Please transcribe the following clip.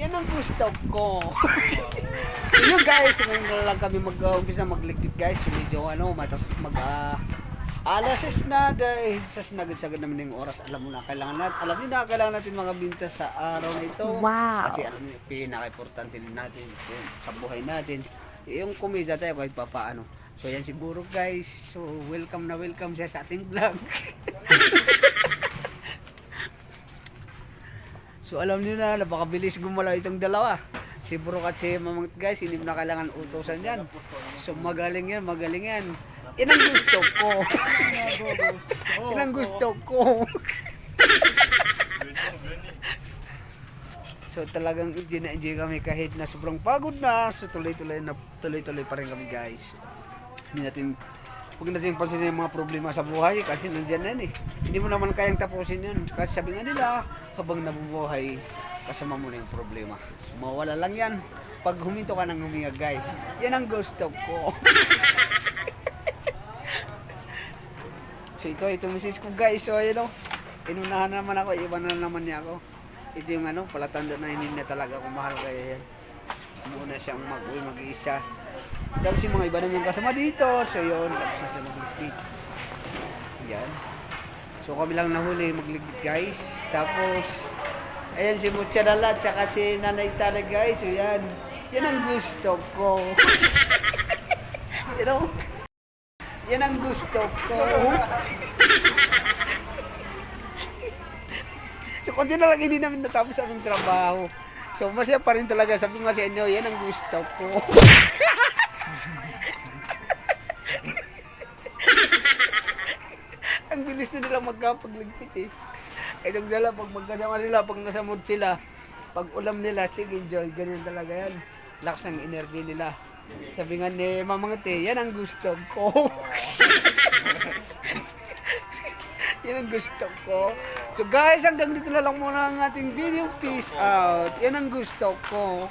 Yan ang gusto ko. so yun guys, na lang kami mag-umpisa magligpit guys. So medyo ano, matas mag ah, alas is na dahil sa sinagad-sagad namin yung oras. Alam mo na, kailangan natin, alam niyo na, kailangan natin mga binta sa araw na ito. Wow. Kasi alam niyo, pinaka-importante din natin yun, sa buhay natin. Yung kumita tayo kahit pa paano. So yan siguro guys. So welcome na welcome siya sa ating vlog. So alam niyo na, napakabilis gumalaw itong dalawa. Si Brooke at si Mamang guys, hindi mo na kailangan utosan yan. So magaling yan, magaling yan. Yan ang gusto ko. yan ang gusto ko. so talagang enjoy na enjoy kami kahit na sobrang pagod na. So tuloy-tuloy na tuloy-tuloy pa rin kami guys. Hindi natin huwag natin pansinin yung mga problema sa buhay kasi nandyan yan eh. Hindi mo naman kayang tapusin yan. Kasi sabi nga nila, habang nabubuhay, kasama mo na yung problema. Mawala lang yan. Pag huminto ka ng huminga guys, yan ang gusto ko. so ito, ito misis ko guys. So ayun o, inunahan naman ako, iba na naman niya ako. Ito yung ano, palatanda na hindi niya talaga ako mahal kaya yan. Muna siyang mag-uwi mag-isa. Tapos yung mga iba naman kasama dito. So yun, tapos na sila mag-speech. Yan. So kami lang nahuli magligid guys. Tapos, ayan si Mucha Dala, tsaka si Nanay Tala guys. So yan. Yan ang gusto ko. you know? Yan ang gusto ko. so konti na lang hindi namin natapos aming trabaho. So masaya pa rin talaga. Sabi ko nga sa inyo, yan ang gusto ko. ang bilis na nila magkapagligpit eh. Itong dala, pag magkasama sila, pag nasa mood sila, pag ulam nila, sige, enjoy. Ganyan talaga yan. Lakas ng energy nila. Sabi nga ni Mamangate, yan ang gusto ko. yan ang gusto ko. So guys, hanggang dito na lang muna ang ating video. Peace out. Yan ang gusto ko.